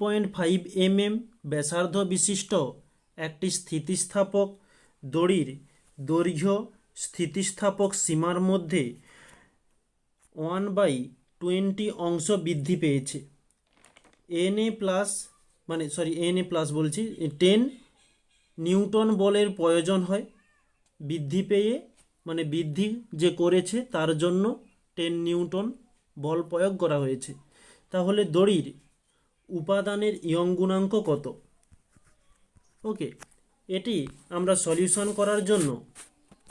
Point five M M ব্যাসার্ধ বিশিষ্ট একটি স্থিতিস্থাপক দড়ির দৈর্ঘ্য স্থিতিস্থাপক সীমার মধ্যে ওয়ান বাই টোয়েন্টি অংশ বৃদ্ধি পেয়েছে। এন এ প্লাস মানে সরি, এন এ প্লাস বলছি, টেন নিউটন বলের প্রয়োজন হয় বৃদ্ধি পেয়ে মানে বৃদ্ধি যে করেছে তার জন্য টেন নিউটন বল প্রয়োগ করা হয়েছে। তাহলে দড়ির উপাদানের ইয়ং গুণাঙ্ক কত? ওকে এটি আমরা সলিউশন করার জন্য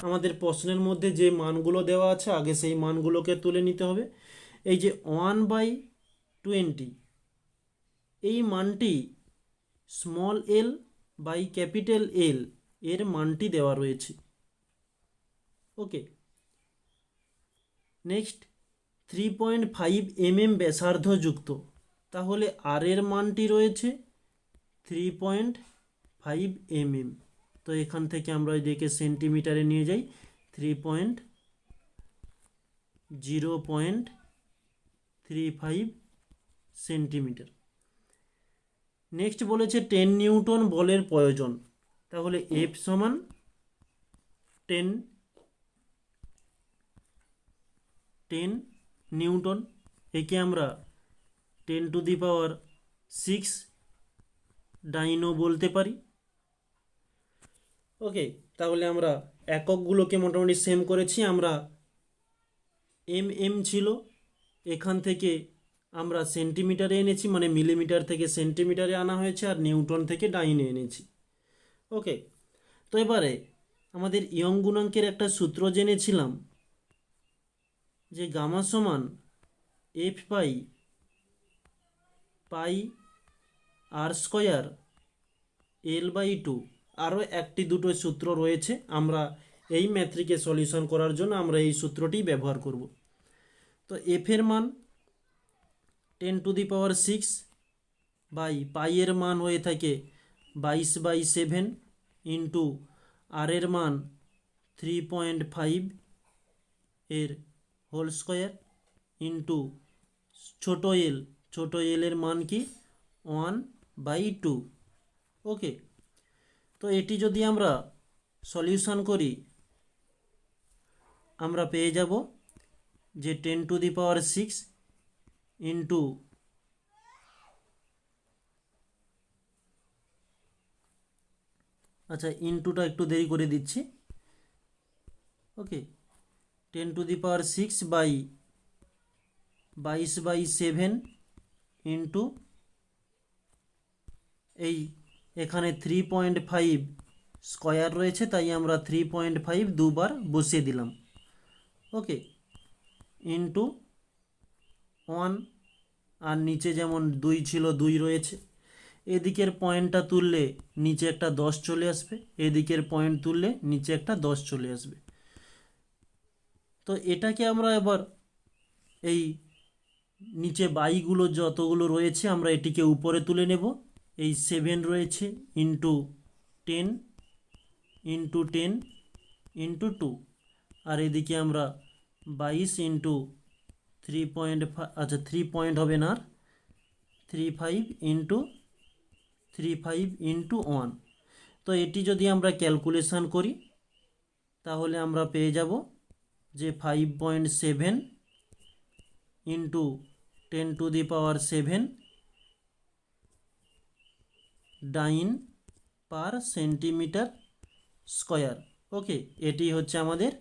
আমাদের প্রশ্নের মধ্যে যে মানগুলো দেওয়া আছে, আগে সেই মানগুলোকে তুলে নিতে হবে। এই যে ওয়ান বাই টোয়েন্টি এই মানটি small L by capital L এর মানটি দেওয়া রয়েছে। Okay next three point five M M ব্যাসার্ধযুক্ত। তাহলে আর এর মানটি রয়েছে three point five M M তো এখান থেকে আমরা এদিকে সেন্টিমিটারে নিয়ে যাই three point zero point three five centimetre next বলেছে টেন নিউটন বলের প্রয়োজন। তাহলে এফ সমান টেন টেন নিউটন। একে আমরা ten to the power six dyne বলতে পারি। ওকে, তাহলে আমরা এককগুলোকে মোটামুটি সেম করেছি। আমরা এম এম ছিল, এখান থেকে আমরা সেন্টিমিটারে এনেছি মানে মিলিমিটার থেকে সেন্টিমিটারে আনা হয়েছে আর নিউটন থেকে ডাইনে এনেছি। ওকে, তো এবারে আমাদের ইয়ং গুণাঙ্কের একটা সূত্র জেনেছিলাম যে গামা সমান F pi pi R square L by two. আরও একটি দুটো সূত্র রয়েছে। আমরা এই ম্যাথ্রিকে সলিউশন করার জন্য আমরা এই সূত্রটি ব্যবহার করব। তো এফের মান ten to the power six by পাইয়ের মান হয়ে থাকে বাইশ বাই সেভেন ইন্টু আর এর মান থ্রি পয়েন্ট ফাইভ এর হোল স্কোয়ার ইন্টু ছোটো এল ছোটো এলের মান কি? ওয়ান বাই টু ওকে তো এটি যদি আমরা সলিউশন করি, আমরা পেয়ে যাব যে ten to the power six into আচ্ছা ইন্টুটা একটু দেরি করে দিচ্ছি। Okay ten to the power six by বাইশ বাই সেভেন ইন্টু এই এখানে থ্রি পয়েন্ট ফাইভ স্কোয়ার রয়েছে, তাই আমরা থ্রি পয়েন্ট ফাইভ দুবার বসিয়ে দিলাম। ওকে ইন্টু ওয়ান আর নিচে যেমন দুই ছিল, দুই রয়েছে। এদিকের পয়েন্টটা তুললে নিচে একটা দশ চলে আসবে, এদিকের পয়েন্ট তুললে নিচে একটা দশ চলে আসবে। তো এটাকে আমরা এবার এই নিচে বাইগুলো যতগুলো রয়েছে, আমরা এটিকে উপরে তুলে নেব। এই সেভেন রয়েছে into ten into ten into two আর এদিকে আমরা বাইশ ইন্টু থ্রি পয়েন্ট আচ্ছা থ্রি পয়েন্ট হবে না three five into three five into one তো এটি যদি আমরা ক্যালকুলেশান করি, তাহলে আমরা পেয়ে যাব যে five point seven into ten to the power seven dyne per centimetre square okay এটি হচ্ছে আমাদের